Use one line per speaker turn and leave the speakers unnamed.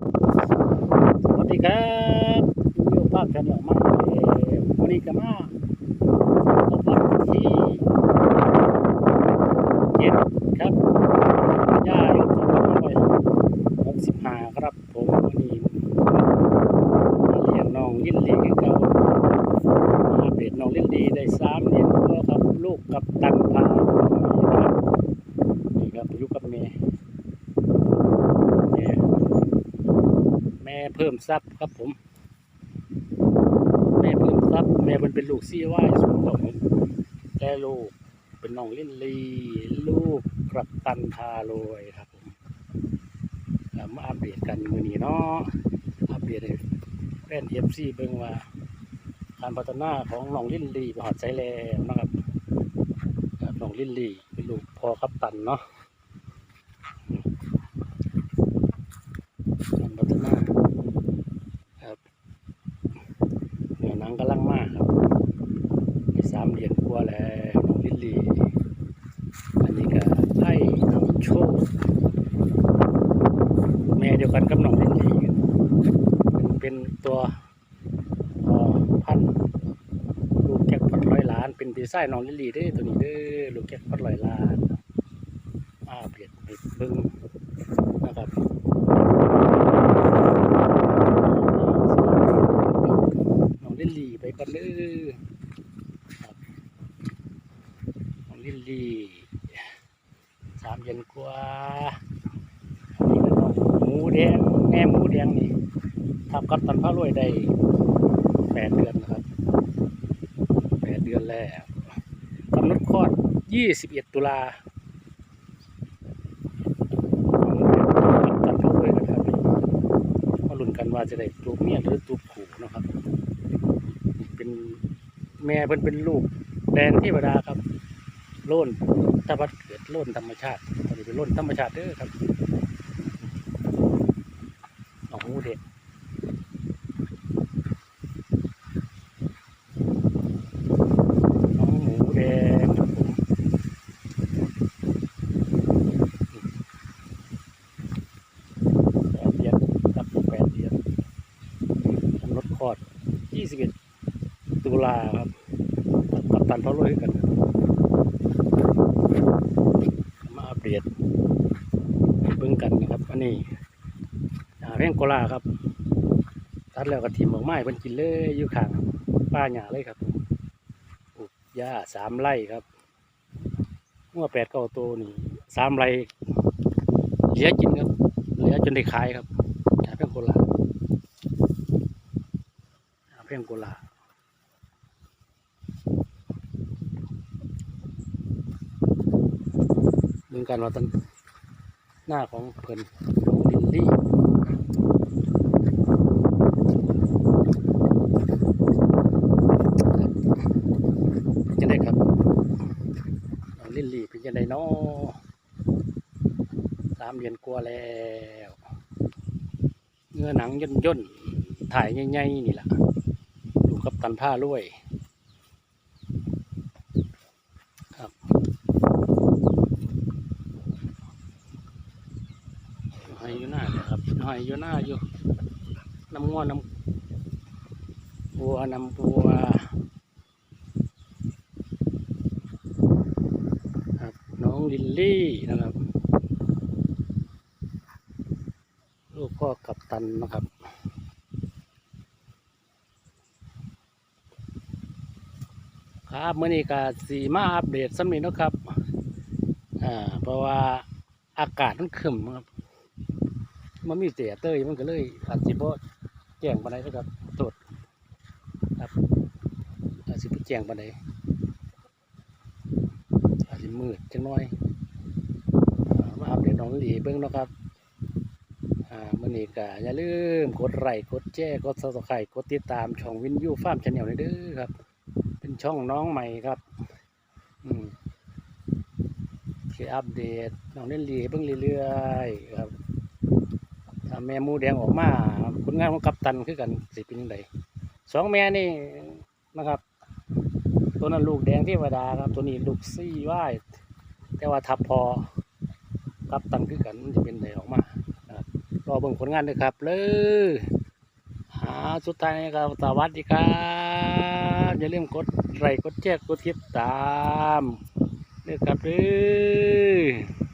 สวัสดีครับอยู่ภาพชนเหล่ามาเลยวันนี้ก็มาพบวันที่เจ็ดครับย่ายนสองพันห้าร้อยหกสิบห้าครับผมวันนี้มาเลี้ยงน้องลิ้นลีกันเก่ามาเปลี่ยนน้องเลิ้นลีได้สามเดือนกว่าครับ ลูกกับตันพาครับนี่ครับอยู่กับเมย์แม่แม่เพิ่มทรัพย์ครับผม แม่เพิ่มทรัพย์แม่มันเป็นลูกซี่ว่ายสูงของผมแต่ลูกเป็นน้องลินลีลูกกับตันพาโรยครับผมมาอัปเดตกันมือนี้เนาะอัปเดตแฟนเอฟซีเบิ่งว่าการพัฒนาของน้องลินลีไปหอดใจแล้วนะครับน้องลินลีเป็นลูกพอครับตันเนาะการพัฒนาครับเนื้อหนังกำลังมากครับไปสามเหรียญกว่าแล้วน้องลิ้นลี อันนี้ก็ไพ่นำโชค แม่เดียว กันกับน้องลิ้นลีเป็นเป็นตัวพันลูกแจ็คพอตร้อยล้าน เป็นดีไซน์น้องลิลีเด้อตัวนี้เด้อลูกแจ็คพอตร้อยล้านมาเปลี่ยนไปเบิ่งนะครับน้องลิลี่ไปก่อนเด้อน้องลิลี่สามเย็นกว่าอันนี้ก็น้องห มูแดงแม่หมูแดงนี่ทับกับตันพระรวยได้แปดเดือนนะครับแปดเดือนแล้วกำหนดคลอดยี่สิบเอ็ดตุลากับตันพระรวยนะครับมาลุ้นกันว่าจะได้ตัวเมียหรือตัวผู้นะครับ เป็นแม่เพิ่นเป็นลูกแดงเทวดาครับโล่นถ้าพัดเกิดโล่นธรรมชาติตอนนี้เป็นโล่นธรรมชาติเด้อครับน้อ งหมูเด็กน้องหมูแดงครับผมแปดเดือนครับแปดเดือนกำหนดคลอดยี่สิบเอ็ดตุลาครับกับตันเขาเลยกันมาอัปเดตเบิ่งกันนะครับอันนี้ อ่าเร่งโกลาครับ ตัดแล้วก็ถิ่มออกไม้เพิ่นกินเลยอยู่ข้างป้าหญ้าเลยครับปลูกหญ้าสามไร่ครับเมื่อแปดเก้าตัวนี่สามไร่เหลือกินครับเหลือจนได้ขายครับอ่าเร่งโกลาอ่าเร่งโกลาเรื่องการว่าตันหน้าของเพิ่นน้องลิลลี่เป็นยังไงครับน้องลิลลี่เป็นยังไงเนาะ สามเดือนกว่าแล้วเนื้อหนังย่นย่นๆถ่ายใหญ่ๆนี่แหละดูกับตันผ้าลุยครับหอยอยู่หน้าเนี่ยครับหอยอยู่หน้าอยู่น้ำง้อน้ำบัวน้ำบัวครับน้อง ลิลลี่นะครับ ลูกพ่อกับตันนะครับ ครับเมื่อนี้ก็สีมาอัปเดตสำนีเนะครับอ่าเพราะว่าอากาศมันขึ้นครับมันมีเสียเตยมันก็เลยอาจสิบ่แจ้งปานใดนะครับโทษครับอาจสิบ่แจ้งปานใด มืดจังน้อยอ่ามาอัปเดตน้องลีเบิ่งนะครับอ่ามื้อนี้ก็อย่าลืมกดไลค์กดแชร์กด Subscribe กดติดตามช่องวินยูฟาร์มชาแนลนี่เด้อครับ เป็นช่องน้องใหม่ครับอืมที่อัปเดตน้องเล่นลีเบิ่งเรื่อยๆครับถ้าแม่มูแดงออกมาผลงานของกัปตันคือกันสิเป็นยังไงสองแม่นี่นะครับ ตัวนั้นลูกแดงเทวดาครับ ตัวนี้ลูกซี่วายแต่ว่าทับพอกับตังคือกันมันจะเป็นไหนออกมานะครับรรอเบิ่งผลงานด้วยครับ เลยหาสุดท้ายนี้ครับสวัสดีครับอย่าลืมกดไลค์กดแชร์กดติดตามเด้อครับเด้อ